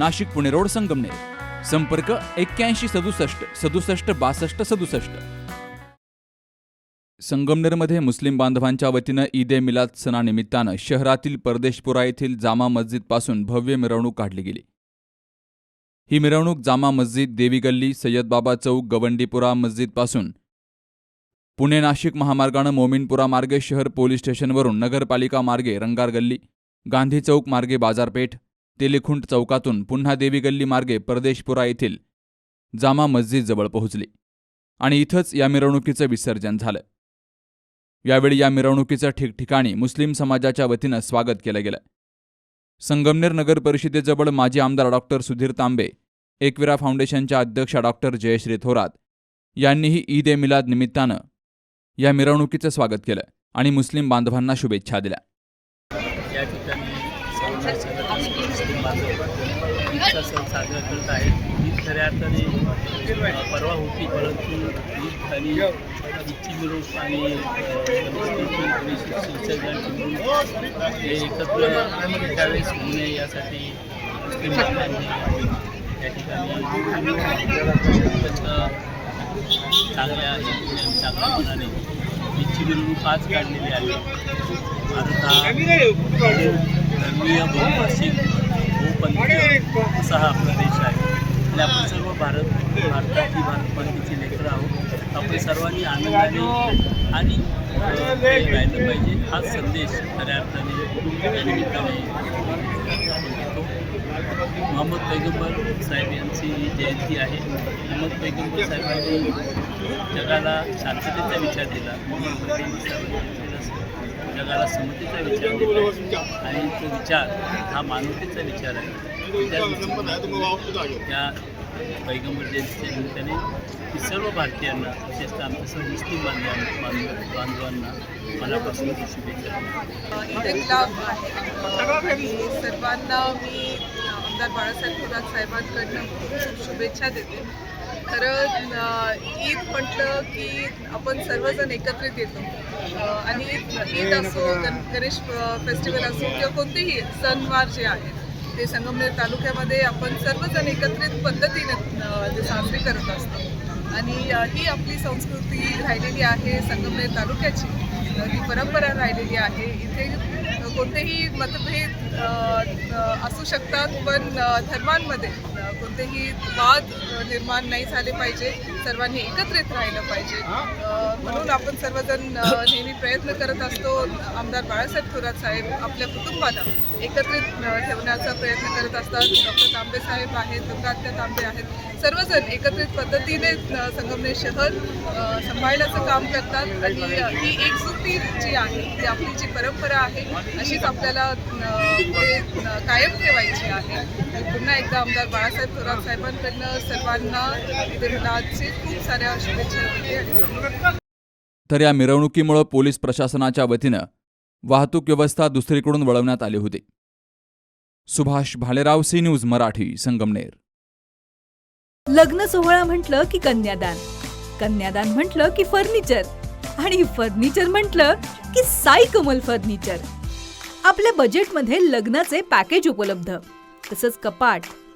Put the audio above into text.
Nashik Pune road Sangamner. संपर्क एक्क्याऐंशी सदुसष्ट सदुसष्ट बासष्ट सदुसष्ट. संगमनेरमध्ये मुस्लिम बांधवांच्या वतीनं ईद ए मिलाद सणानिमित्तानं शहरातील परदेशपुरा येथील जामा मस्जिदपासून भव्य मिरवणूक काढली गेली. ही मिरवणूक जामा मस्जिद देवी गल्ली सय्यदबाबा चौक गवंडीपुरा मस्जिदपासून पुणे नाशिक महामार्गानं मोमीनपुरा मार्गे शहर पोलीस स्टेशनवरून नगरपालिका मार्गे रंगार गल्ली गांधी चौक मार्गे बाजारपेठ तेलेखुंट चौकातून पुन्हा देवी गल्ली मार्गे परदेशपुरा येथील जामा मस्जिदजवळ पोहोचली आणि इथंच या मिरवणुकीचं विसर्जन झालं. यावेळी या मिरवणुकीचं ठिकठिकाणी मुस्लिम समाजाच्या वतीनं स्वागत केलं गेलं. संगमनेर नगर परिषदेजवळ माजी आमदार डॉक्टर सुधीर तांबे एकविरा फाउंडेशनच्या अध्यक्षा डॉक्टर जयश्री थोरात यांनीही ईद ए मिलाद निमित्तानं या मिरवणुकीचं स्वागत केलं आणि मुस्लिम बांधवांना शुभेच्छा दिल्या. ईदचा सण साजरा करत आहेत ईद खऱ्या अर्थाने परवा होती. परंतु ईद आणि ईदची मिरवणूक आणि गणपतीची मिरवणूक हे एकत्र त्यावेळेस होऊ नये यासाठी मुस्लिम बांधवांनी या ठिकाणी चांगल्या चांगल्या मनाने ईदची मिरवणूक आज काढलेली आहे भारत हा धर्मीय बहुभाषिक बहुपंथीय असा हा आपला देश आहे. आणि आपण सर्व भारत भारताची भारत मातेची लेकरं आहोत. आपण सर्वांनी आनंदाने आणि अ, राहिलं पाहिजे. हा संदेश खऱ्या अर्थाने या निमित्ताने मोहम्मद पैगंबर साहेब यांची जयंती आहे. मोहम्मद पैगंबर साहेबांनी जगाला शांततेचा विचार दिला. मोहम्मद पैगंबर साहेबांनी जगाला समतेचा विचार दिला. आणि तो विचार हा मानवतेचा विचार आहे. त्या पैगंबर जयंतीच्या निमित्ताने सर्व भारतीयांना विशेषतः आमच्या सर्व मुस्लिम बांधवांना बांधव बांधवांना मनापासून शुभेच्छा सर्वांना मी आमदार बाळासाहेब थोरात साहेबांकडनं खूप शुभेच्छा देते. खरं ईद म्हटलं की आपण सर्वजण एकत्रित येतो. आणि ईद असो गण गणेश फेस्टिवल असो किंवा कोणतेही सणवार जे आहेत ते संगमनेर तालुक्यामध्ये आपण सर्वजण एकत्रित पद्धतीने अ, साजरे करत असतो. आणि ही आपली संस्कृती राहिलेली आहे संगमनेर तालुक्याची. ही परंपरा राहिलेली आहे. इथे कोणतेही मतभेद असू शकतात पण धर्मांमध्ये कोणतेही वाद निर्माण नाही झाले पाहिजे. सर्वांनी एकत्रित राहिलं पाहिजे. म्हणून आपण सर्वजण नेहमी प्रयत्न करत असतो. आमदार बाळासाहेब थोरात साहेब आपल्या कुटुंबाला एकत्रित ठेवण्याचा प्रयत्न करत असतात. डॉक्टर तांबे साहेब आहेत दुर्गात्या तांबे आहेत. सर्वजण एकत्रित पद्धतीने संगमनेर शहर सांभाळण्याचं काम करतात. आणि ही एकजुटी जी आहे ती आपली जी परंपरा आहे अशीच आपल्याला अ, कायम ठेवायची आहे. पुन्हा एकदा आमदार बाळासाहेब थोरात साहेबांकडनं सर्वांना मिलादची खूप साऱ्या शुभेच्छा देते आणि तर या मिरवणुकीमुळं पोलीस प्रशासनाच्या वतीनं वाहतूक व्यवस्था दुसरीकडून वळवण्यात आली होती. Subhash Bhalerao C news Marathi Sangamner. लग्न सोहळा म्हटलं की कन्यादान कन्यादान म्हटलं की फर्निचर आणि फर्निचर म्हटलं की साई कमल फर्निचर. आपल्या बजेटमध्ये लग्नाचे पॅकेज उपलब्ध तसंच कपाट